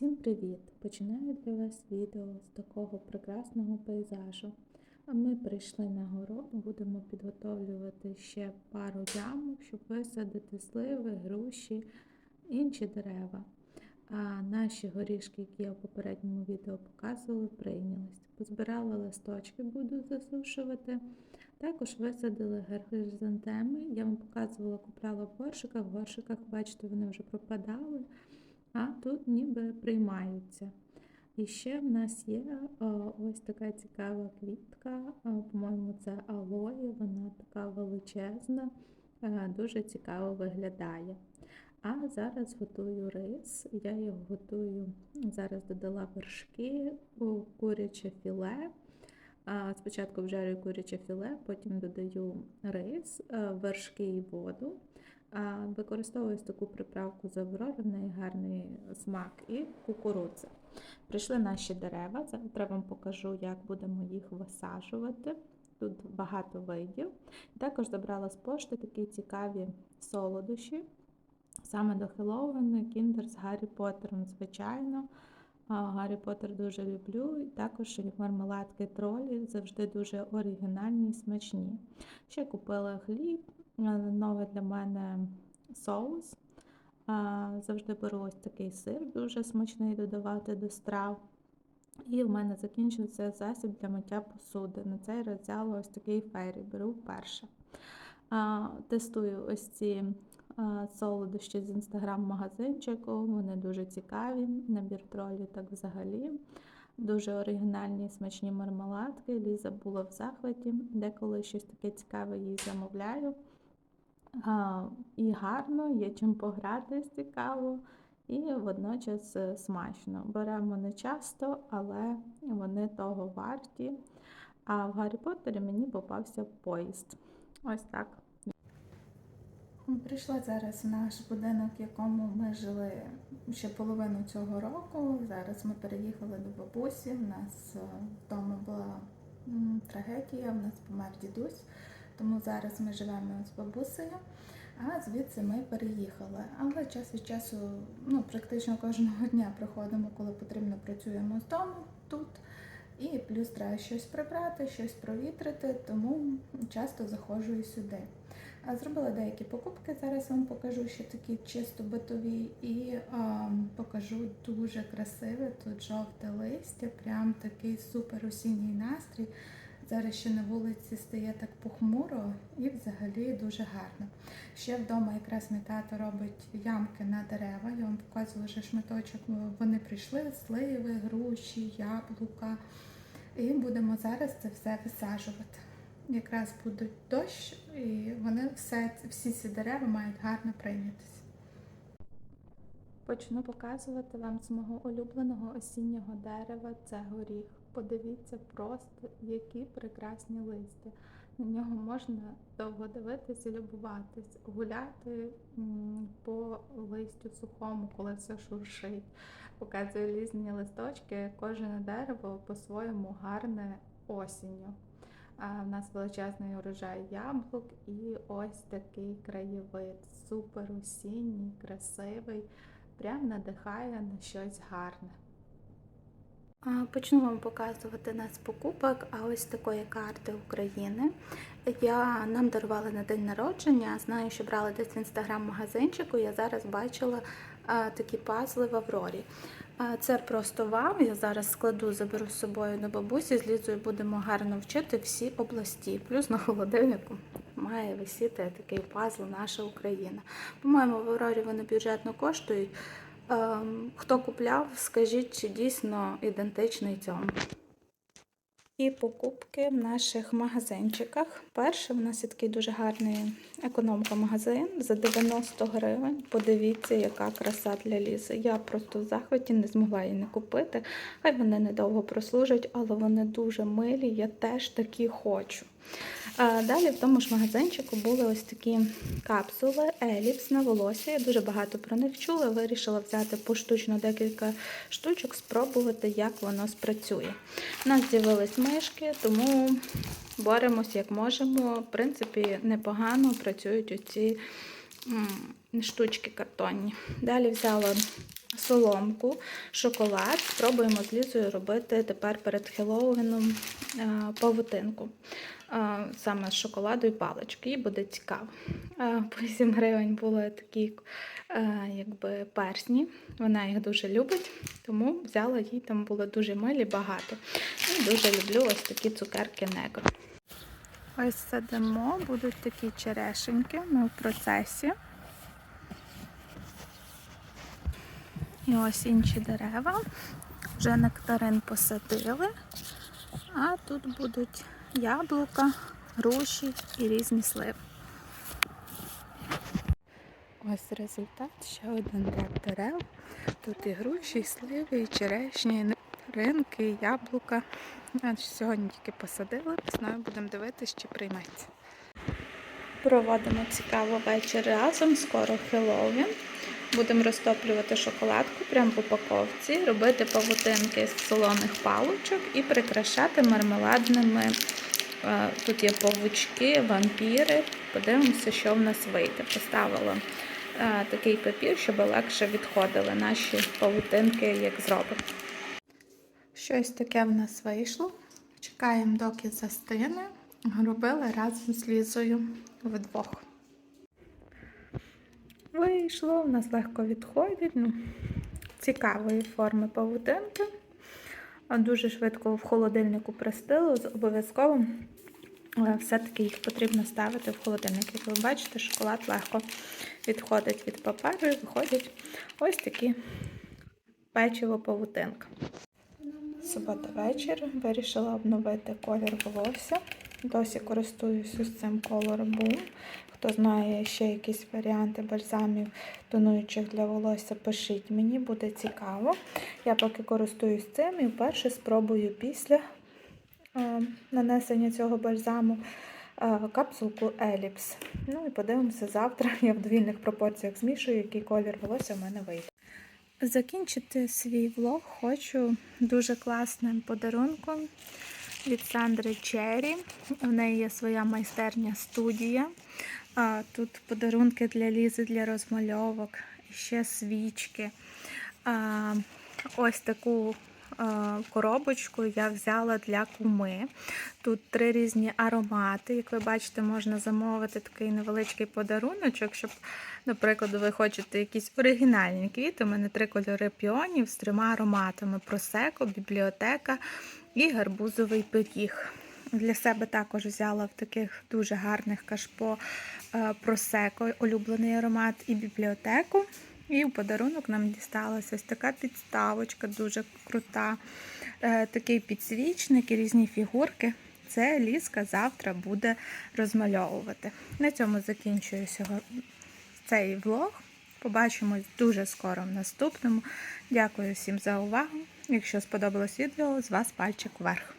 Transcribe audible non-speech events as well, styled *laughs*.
Всім привіт! Починаю для вас відео з такого прекрасного пейзажу. А ми прийшли на город, будемо підготовлювати ще пару ямок, щоб висадити сливи, груші, інші дерева. А наші горішки, які я в попередньому відео показувала, прийнялись. Позбирала листочки, буду засушувати. Також висадили герхизантеми. Я вам показувала, купляла в горшиках. В горшиках, бачите, вони вже пропадали а тут ніби приймаються. І ще в нас є ось така цікава квітка, по-моєму, це алоє, вона така величезна, е, дуже цікаво виглядає. А зараз готую рис. Я його готую, зараз додала вершки куряче філе. Спочатку вжарюю куряче філе, потім додаю рис, е, вершки і воду. Використовую таку приправку з Аврори, в неї гарний смак і кукурудза. Прийшли наші дерева. Завтра вам покажу, як будемо їх висаджувати. Тут багато видів. Також забрала з пошти такі цікаві солодощі. Саме до Хеллоуіну, кіндер з Гаррі Поттером, звичайно. Гаррі Поттер дуже люблю. І також мармеладки тролі завжди дуже оригінальні і смачні. Ще купила хліб, новий для мене соус. Завжди беру ось такий сир, дуже смачний додавати до страв. І в мене закінчився засіб для миття посуди. На цей раз взяла ось такий фейрі, беру вперше. Тестую ось ці солодощі з інстаграм-магазинчику. Вони дуже цікаві. Набір тролі так взагалі. Дуже оригінальні смачні мармеладки. Ліза була в захваті, деколи щось таке цікаве їй замовляю. І гарно, є чим пограти цікаво, і водночас е, смачно. Беремо не часто, але вони того варті. А в Гаррі Поттері мені попався поїзд. Ось так. Прийшла зараз наш будинок, в якому ми жили ще половину цього року. Зараз ми переїхали до бабусі. У нас е, вдома була трагедія, в нас помер дідусь. Тому зараз ми живемо з бабусею, а звідси ми переїхали. Але час від часу, ну практично кожного дня приходимо, коли потрібно працюємо з дому тут. І плюс треба щось прибрати, щось провітрити, тому часто заходжу і сюди. Зробила деякі покупки, зараз вам покажу ще такі чисто битові, і а, покажу дуже красиве тут жовте листя, прям такий супер осінній настрій. Зараз ще на вулиці стає так похмуро і взагалі дуже гарно. Ще вдома якраз мій тато робить ямки на дерева. Я вам показувала вже шматочок. Вони прийшли, сливи, груші, яблука. І будемо зараз це все висаджувати. Якраз буде дощ, і вони все, всі ці дерева мають гарно прийнятися. Почну показувати вам з мого улюбленого осіннього дерева це горіх. Подивіться просто, які прекрасні листя. На нього можна довго дивитися і любуватись, гуляти по листю сухому, коли все шуршить. Показую різні листочки, кожне дерево по-своєму гарне осінню. У нас величезний урожай яблук і ось такий краєвид. Супер осінній, красивий, прям надихає на щось гарне. Почну вам показувати нас покупок, а ось такої карти України. Я Нам дарували на день народження, знаю, що брали десь в інстаграм-магазинчику. Я зараз бачила а, такі пазли в Аврорі. А, це просто вам. Я зараз складу, заберу з собою до бабусі, з Лізою будемо гарно вчити всі області. Плюс на холодильнику має висіти такий пазл наша Україна. По-моєму, в Аврорі вони бюджетно коштують. Ем, хто купляв, скажіть, чи дійсно ідентичний цьому. І покупки в наших магазинчиках. Перший у нас є такий дуже гарний економка-магазин за 90 гривень. Подивіться, яка краса для ліси. Я просто в захваті не змогла її не купити. Хай вони недовго прослужать, але вони дуже милі. Я теж такі хочу. Далі в тому ж магазинчику були ось такі капсули, еліпс на волосся. Я дуже багато про них чула. Вирішила взяти поштучно декілька штучок, спробувати, як воно спрацює. У нас з'явились мишки, тому боремось як можемо. В принципі, непогано працюють оці штучки картонні. Далі взяла соломку, шоколад. Спробуємо з Лізою робити тепер перед Хеллоуіном е, павутинку. Е, Саме з шоколаду і палички. Їй буде цікаво. Е, По 7 гривень були такі якби персні. Вона їх дуже любить, тому взяла їй там було дуже милі, багато. І дуже люблю ось такі цукерки негро. Ось садимо, будуть такі черешеньки, ми в процесі. І ось інші дерева. Вже нектарин посадили, а тут будуть яблука, груші і різні сливи. Ось результат, ще один ряд дерев. Тут і груші, і сливи, і черешні, і нектаринки, і яблука. Сьогодні тільки посадили, весною будемо дивитися, чи прийметься. Проводимо цікаво вечір разом, скоро Хеллоуін. Будемо розтоплювати шоколадку прямо в упаковці, робити павутинки з солоних паличок і прикрашати мармеладними. е, Тут є павучки, вампіри. Подивимося, що в нас вийде. Поставила е, такий папір, щоб легше відходили наші павутинки, як зробимо. Щось таке в нас вийшло. Чекаємо, доки застине. Робили разом з Лізою вдвох. Вийшло, в нас легко відходить. Ну, цікавої форми павутинки. Дуже швидко в холодильнику простили. З- Обов'язково е, все-таки їх потрібно ставити в холодильник. Як ви бачите, шоколад легко відходить від паперу і виходять ось такі печиво павутинка. Субота вечір. Вирішила обновити колір волосся. Досі користуюся з цим Color Boom. Хто знає ще якісь варіанти бальзамів тонуючих для волосся, пишіть мені, буде цікаво. Я поки користуюсь цим і вперше спробую після е, нанесення цього бальзаму е, капсулку Еліпс. Ну і подивимося завтра. *laughs* Я в довільних пропорціях змішую, який колір волосся в мене вийде. Закінчити свій влог хочу дуже класним подарунком від Сандри Черрі. В неї є своя майстерня студія. Тут подарунки для Лізи для розмальовок, ще свічки. Ось таку коробочку я взяла для куми. Тут три різні аромати. Як ви бачите, можна замовити такий невеличкий подаруночок, щоб, наприклад, ви хочете якісь оригінальні квіти. У мене три кольори піонів з трьома ароматами: просеко, бібліотека і гарбузовий пиріг. Для себе також взяла в таких дуже гарних кашпо е, просеко, улюблений аромат і бібліотеку. І в подарунок нам дісталася ось така підставочка, дуже крута. Е, Такий підсвічник і різні фігурки. Це Ліска завтра буде розмальовувати. На цьому закінчую цей влог. Побачимось дуже скоро в наступному. Дякую всім за увагу. Якщо сподобалось відео, з вас пальчик вверх.